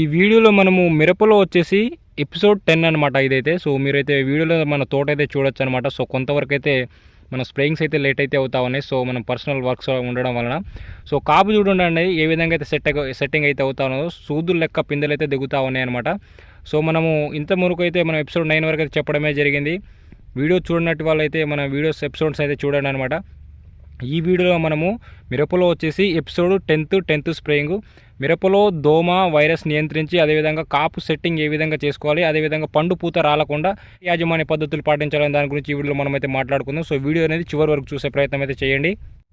ఈ వీడియోలో మనము మిరపలో వచ్చేసి ఎపిసోడ్ టెన్ అనమాట ఇదైతే. సో మీరైతే వీడియోలో మన తోట అయితే చూడొచ్చు అనమాట సో కొంతవరకు అయితే మన స్ప్రేయింగ్స్ అయితే లేట్ అయితే అవుతా ఉన్నాయి. సో మనం పర్సనల్ వర్క్స్ ఉండడం వలన. సో కాపు చూడండి ఏ విధంగా అయితే సెట్ సెట్టింగ్ అయితే అవుతా ఉన్నదో సూదులు లెక్క పిందెలు అయితే దిగుతా ఉన్నాయి అనమాట సో మనము ఇంత మురుకు అయితే మనం ఎపిసోడ్ నైన్ వరకు అయితే చెప్పడమే జరిగింది. వీడియో చూడనట్టు వాళ్ళైతే మన వీడియోస్ ఎపిసోడ్స్ అయితే చూడండి అనమాట ఈ వీడియోలో మనము మిరపలో వచ్చేసి ఎపిసోడ్ టెన్త్ టెన్త్ స్ప్రేయింగ్ మిరపలో దోమ వైరస్ నియంత్రించి అదేవిధంగా కాపు సెట్టింగ్ ఏ విధంగా చేసుకోవాలి అదేవిధంగా పండు పూత రాలకుండా యాజమాన్య పద్ధతులు పాటించాలని దాని గురించి ఈ వీడియోలో మనం అయితే మాట్లాడుకుందాం. సో వీడియో అనేది చివరి వరకు చూసే ప్రయత్నం అయితే చేయండి.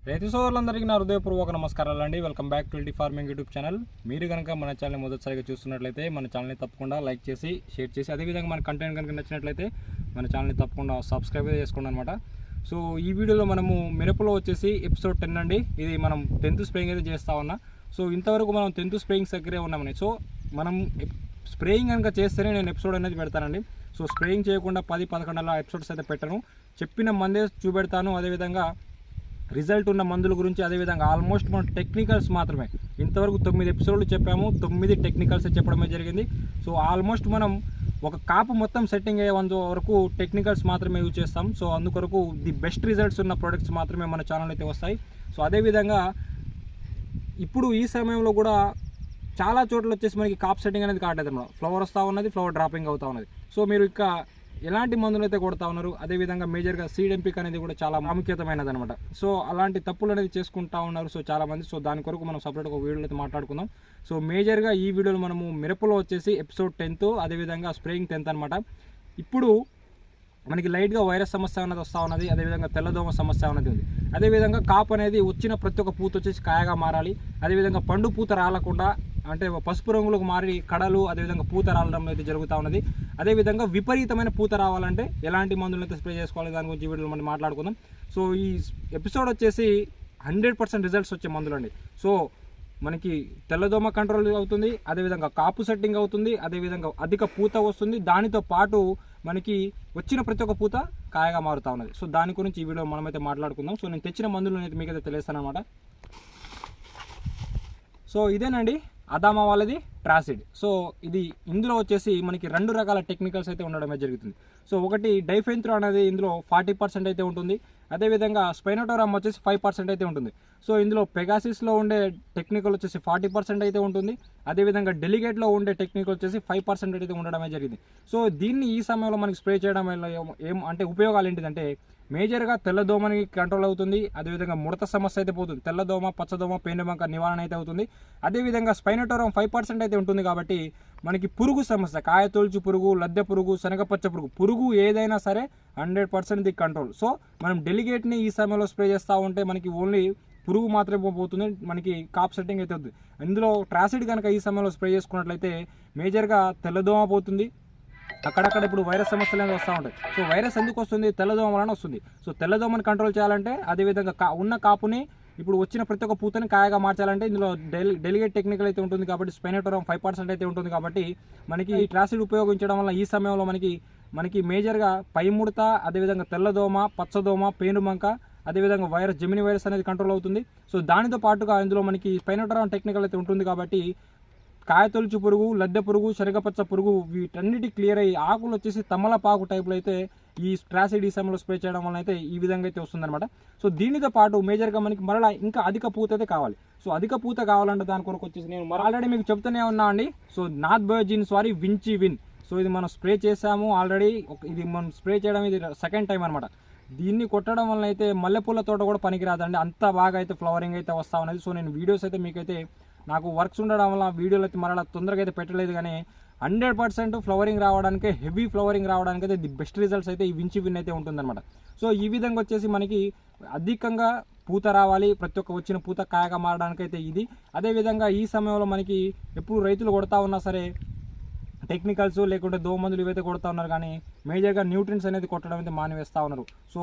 రైతు సోదరులందరికీ నా హృదయపూర్వక నమస్కారాలు అండి. Welcome back to LT farming YouTube channel. మీరు కనుక మన ఛానల్ని మొదటిసారిగా చూస్తున్నట్లయితే మన ఛానల్ని తప్పకుండా లైక్ చేసి షేర్ చేసి అదేవిధంగా మన కంటెంట్ కనుక నచ్చినట్లయితే మన ఛానల్ని తప్పకుండా సబ్స్క్రైబ్ చేసుకోండి అనమాట సో ఈ వీడియోలో మనము మిరపలో వచ్చేసి ఎపిసోడ్ టెన్ అండి. ఇది మనం టెన్త్ స్ప్రేయింగ్ అయితే చేస్తా ఉన్నా. సో ఇంతవరకు మనం టెన్త్ స్ప్రేయింగ్స్ దగ్గరే ఉన్నామని సో మనం స్ప్రేయింగ్ కనుక చేస్తేనే నేను ఎపిసోడ్ అనేది పెడతానండి. సో స్ప్రేయింగ్ చేయకుండా పది పదకొండు అలా ఎపిసోడ్స్ అయితే పెట్టను. చెప్పిన మందే చూపెడతాను. అదేవిధంగా రిజల్ట్ ఉన్న మందుల గురించి అదేవిధంగా ఆల్మోస్ట్ మనం టెక్నికల్స్ మాత్రమే. ఇంతవరకు తొమ్మిది ఎపిసోడ్లు చెప్పాము. తొమ్మిది టెక్నికల్స్ చెప్పడమే జరిగింది. సో ఆల్మోస్ట్ మనం ఒక కాపు మొత్తం సెట్టింగ్ అయ్యేంత వరకు టెక్నికల్స్ మాత్రమే యూజ్ చేస్తాం. సో అందుకొరకు ది బెస్ట్ రిజల్ట్స్ ఉన్న ప్రొడక్ట్స్ మాత్రమే మన ఛానల్ అయితే వస్తాయి. సో అదేవిధంగా ఇప్పుడు ఈ సమయంలో కూడా చాలా చోట్ల వచ్చేసి మనకి కాప్ సెట్టింగ్ అనేది కావట్లేదు అనమాట ఫ్లవర్ వస్తూ ఉన్నది ఫ్లవర్ డ్రాపింగ్ అవుతూ ఉన్నది. సో మీరు ఇంకా ఎలాంటి మందులు అయితే కొడతా ఉన్నారు? అదేవిధంగా మేజర్గా సీడ్ ఎంపిక అనేది కూడా చాలా ప్రాముఖ్యతమైనది అనమాట సో అలాంటి తప్పులు అనేది చేసుకుంటా ఉన్నారు సో చాలామంది సో దాని కొరకు మనం సపరేట్గా ఒక వీడియోలో అయితే మాట్లాడుకుందాం. సో మేజర్గా ఈ వీడియోలో మనము మిరపలో వచ్చేసి ఎపిసోడ్ టెన్త్ అదేవిధంగా స్ప్రేయింగ్ టెన్త్ అనమాట ఇప్పుడు మనకి లైట్గా వైరస్ సమస్య అనేది వస్తూ ఉన్నది అదేవిధంగా తెల్లదోమ సమస్య అనేది ఉంది. అదేవిధంగా కాపు అనేది వచ్చిన ప్రతి ఒక్క పూత వచ్చేసి కాయగా మారాలి. అదేవిధంగా పండు పూత రాలకుండా అంటే పసుపు రంగులకు మారి కడలు అదేవిధంగా పూత రాలడం అయితే జరుగుతూ ఉన్నది. అదేవిధంగా విపరీతమైన పూత రావాలంటే ఎలాంటి మందులను అయితే స్ప్రే చేసుకోవాలి దాని గురించి ఈ వీడియోలో మనం మాట్లాడుకుందాం. సో ఈ ఎపిసోడ్ వచ్చేసి హండ్రెడ్ పర్సెంట్ రిజల్ట్స్ వచ్చే మందులు అండి సో మనకి తెల్లదోమ కంట్రోల్ అవుతుంది అదేవిధంగా కాపు సెట్టింగ్ అవుతుంది అదేవిధంగా అధిక పూత వస్తుంది. దానితో పాటు మనకి వచ్చిన ప్రతి ఒక్క పూత కాయగా మారుతా ఉన్నది. సో దాని గురించి ఈ వీడియో మనమైతే మాట్లాడుకుందాం. సో నేను తెచ్చిన మందులు అయితే మీకైతే తెలియస్తాను అనమాట సో ఇదేనండి. అదామా వాళ్ళది ట్రాసిడ్. సో ఇది ఇందులో వచ్చేసి మనకి రెండు రకాల టెక్నికల్స్ అయితే ఉండడమే జరుగుతుంది. సో ఒకటి డైఫెంత్రో అనేది ఇందులో ఫార్టీ పర్సెంట్ అయితే ఉంటుంది. అదేవిధంగా స్పైనోటోరామ్ వచ్చేసి ఫైవ్ పర్సెంట్ అయితే ఉంటుంది. సో ఇందులో పెగాసిస్లో ఉండే టెక్నికల్ వచ్చేసి ఫార్టీ పర్సెంట్ అయితే ఉంటుంది. అదేవిధంగా డెలిగేట్లో ఉండే టెక్నికల్ వచ్చేసి ఫైవ్ పర్సెంట్ అయితే ఉండడమే జరిగింది. సో దీన్ని ఈ సమయంలో మనకి స్ప్రే చేయడం వల్ల ఏం- ఏం అంటే ఉపయోగాలు ఏంటిదంటే మేజర్గా తెల్లదోమని కంట్రోల్ అవుతుంది. అదేవిధంగా ముడత సమస్య అయితే పోతుంది. తెల్లదోమ పచ్చదోమ పేనుబంక నివారణ అయితే అవుతుంది. అదేవిధంగా స్పైనటోరం ఫైవ్ పర్సెంట్ అయితే ఉంటుంది కాబట్టి మనకి పురుగు సమస్య కాయతొలుచు పురుగు లద్దె పురుగు శనగపచ్చ పురుగు పురుగు ఏదైనా సరే hundred percent the control. So మనం డెలిగేట్ని ఈ సమయంలో స్ప్రే చేస్తూ ఉంటే మనకి ఓన్లీ పురుగు మాత్రమే పోతుంది. మనకి కాప్ సెట్టింగ్ అయితే అవుతుంది. ఇందులో ట్రాసిడ్ కనుక ఈ సమయంలో స్ప్రే చేసుకున్నట్లయితే మేజర్గా తెల్లదోమ పోతుంది. అక్కడక్కడ ఇప్పుడు వైరస్ సమస్యలు అనేది వస్తూ ఉంటాయి. సో వైరస్ ఎందుకు వస్తుంది? తెల్లదోమ వలన వస్తుంది. సో తెల్లదోమని కంట్రోల్ చేయాలంటే అదేవిధంగా కా ఉన్న కాపుని ఇప్పుడు వచ్చిన ప్రతి ఒక్క పూతని కాయగా మార్చాలంటే ఇందులో డెలి డెలిగేట్ టెక్నికల్ అయితే ఉంటుంది కాబట్టి స్పెనటోరం ఫైవ్ పర్సెంట్ అయితే ఉంటుంది కాబట్టి మనకి ఈ ట్రాసిడ్ ఉపయోగించడం వల్ల ఈ సమయంలో మనకి మనకి మేజర్గా పై ముడత అదేవిధంగా తెల్లదోమ పచ్చదోమ పేనుమంక అదేవిధంగా వైరస్ జెమిని వైరస్ అనేది కంట్రోల్ అవుతుంది. సో దానితో పాటుగా ఇందులో మనకి స్పైనోటరాన్ టెక్నికల్ అయితే ఉంటుంది కాబట్టి కాయతొలుచు పురుగు లద్దె పురుగు శనగపచ్చ పురుగు వీటన్నిటి క్లియర్ అయ్యి ఆకులు వచ్చేసి తమలపాకు టైప్లో అయితే ఈ స్ట్రాసిడ్ ఈ సమయంలో స్ప్రే చేయడం వల్ల అయితే ఈ విధంగా అయితే వస్తుందన్నమాట. సో దీనితో పాటు మేజర్గా మనకి మరలా ఇంకా అధిక పూత అయితే కావాలి. సో అధిక పూత కావాలంటే దాని కొరకు వచ్చేసి నేను మరి ఆల్రెడీ మీకు చెప్తూనే ఉన్నా అండి. సో నాత్ బయోజిన్ సారీ వించి విన్. సో ఇది మనం స్ప్రే చేసాము ఆల్రెడీ ఇది మనం స్ప్రే చేయడం ఇది సెకండ్ టైం అనమాట దీన్ని కొట్టడం వల్ల అయితే మల్లెపూల తోట కూడా పనికిరాదండి. అంత బాగా అయితే ఫ్లవరింగ్ అయితే వస్తా ఉన్నది. సో నేను వీడియోస్ అయితే మీకైతే నాకు వర్క్స్ ఉండడం వల్ల వీడియోలు అయితే మరలా తొందరగా అయితే పెట్టలేదు కానీ హండ్రెడ్ పర్సెంట్ ఫ్లవరింగ్ రావడానికి హెవీ ఫ్లవరింగ్ రావడానికి అయితే ది బెస్ట్ రిజల్ట్స్ అయితే ఈ వించి విన్ అయితే ఉంటుందన్నమాట. సో ఈ విధంగా వచ్చేసి మనకి అధికంగా పూత రావాలి ప్రతి ఒక్క వచ్చిన పూత కాయగా మారడానికి అయితే ఇది. అదేవిధంగా ఈ సమయంలో మనకి ఎప్పుడు రైతులు కొడతా ఉన్నా సరే టెక్నికల్స్ లేకుంటే దోమందులు ఇవైతే కొడతా ఉన్నారు కానీ మేజర్గా న్యూట్రిన్స్ అనేది కొట్టడం అయితే మానివేస్తూ ఉన్నారు. సో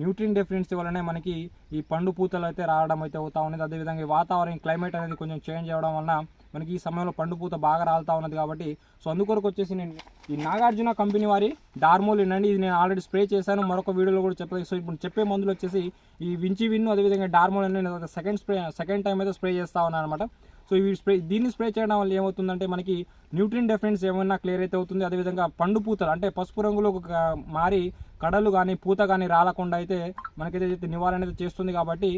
న్యూట్రిన్ డిఫరెన్స్ వల్లనే మనకి ఈ పండు పూతలు అయితే రావడం అయితే అవుతా ఉన్నది. అదేవిధంగా ఈ వాతావరణం క్లైమేట్ అనేది కొంచెం చేంజ్ అవ్వడం వలన మనకి ఈ సమయంలో పండు పూత బాగా రాలుతా ఉన్నది కాబట్టి సో అందుకొరకు వచ్చేసి నేను ఈ నాగార్జున కంపెనీ వారి డార్మోల్ అండి. ఇది నేను ఆల్రెడీ స్ప్రే చేశాను మరొక వీడియోలో కూడా చెప్పలేదు. సో ఇప్పుడు చెప్పే మందులు వచ్చేసి ఈ వించి విన్ను అదేవిధంగా డార్మోల్ అని నేను సెకండ్ స్ప్రే సెకండ్ టైం అయితే స్ప్రే చేస్తా ఉన్నాను అనమాట సో ఈ స్ప్రే దీన్ని స్ప్రే చేయడం వల్ల ఏమవుతుందంటే మనకి న్యూట్రిన్ డెఫినెన్స్ ఏమైనా క్లియర్ అయితే అవుతుంది. అదేవిధంగా పండు పూతలు అంటే పసుపు రంగులో ఒక మారి కడలు కానీ పూత కానీ రాలకుండా అయితే మనకైతే నివారణ అయితే చేస్తుంది కాబట్టి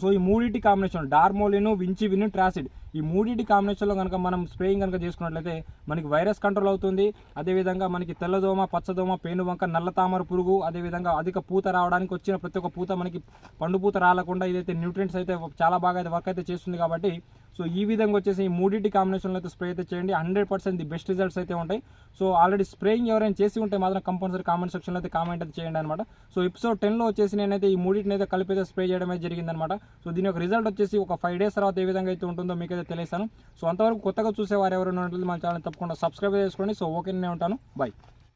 సో ఈ మూడింటి కాంబినేషన్ డార్మోలిన్ వించి విన్ ట్రాసిడ్ ఈ మూడింటి కాంబినేషన్లో కనుక మనం స్ప్రేయింగ్ కనుక చేసుకున్నట్లయితే మనకి వైరస్ కంట్రోల్ అవుతుంది. అదేవిధంగా మనకి తెల్లదోమ పచ్చదోమ పేనుబంక నల్ల తామర పురుగు అదేవిధంగా అధిక పూత రావడానికి వచ్చిన ప్రతి ఒక్క పూత మనకి పండు పూత రాలకుండా ఇదైతే న్యూట్రియంట్స్ అయితే చాలా బాగా అయితే వర్క్ అయితే చేస్తుంది కాబట్టి సో ఈ విధంగా వచ్చేసి ఈ మూడింటి కాంబినేషన్లో అయితే స్ప్రే అయితే చేయండి. Hundred percent the best results అయితే ఉంటాయి. సో ఆల్రెడీ స్ప్రేయింగ్ ఎవరైనా చేసి ఉంటే మాత్రం కంపల్సరీ కామెంట్ సెక్షన్లో అయితే కామెంట్ అయితే చేయండి అనమాట సో ఎపిసోడ్ టెన్లో వచ్చేసి నేనైతే ఈ మూడింటిని అయితే కలిపి అయితే స్ప్రే చేయడం అయితే జరిగిందనమాట సో దీని యొక్క రిజల్ట్ వచ్చేసి ఒక ఫైవ్ డేస్ తర్వాత ఏ విధంగా అయితే ఉంటుందో మీకు అయితే తెలియస్తాను సో అంతవరకు కొత్తగా చూసేవారు ఎవరైనా ఉంటుంది మన ఛానల్ తప్పకుండా సబ్స్క్రైబ్ చేసుకోండి సో ఓకే నేను ఉంటాను. బాయ్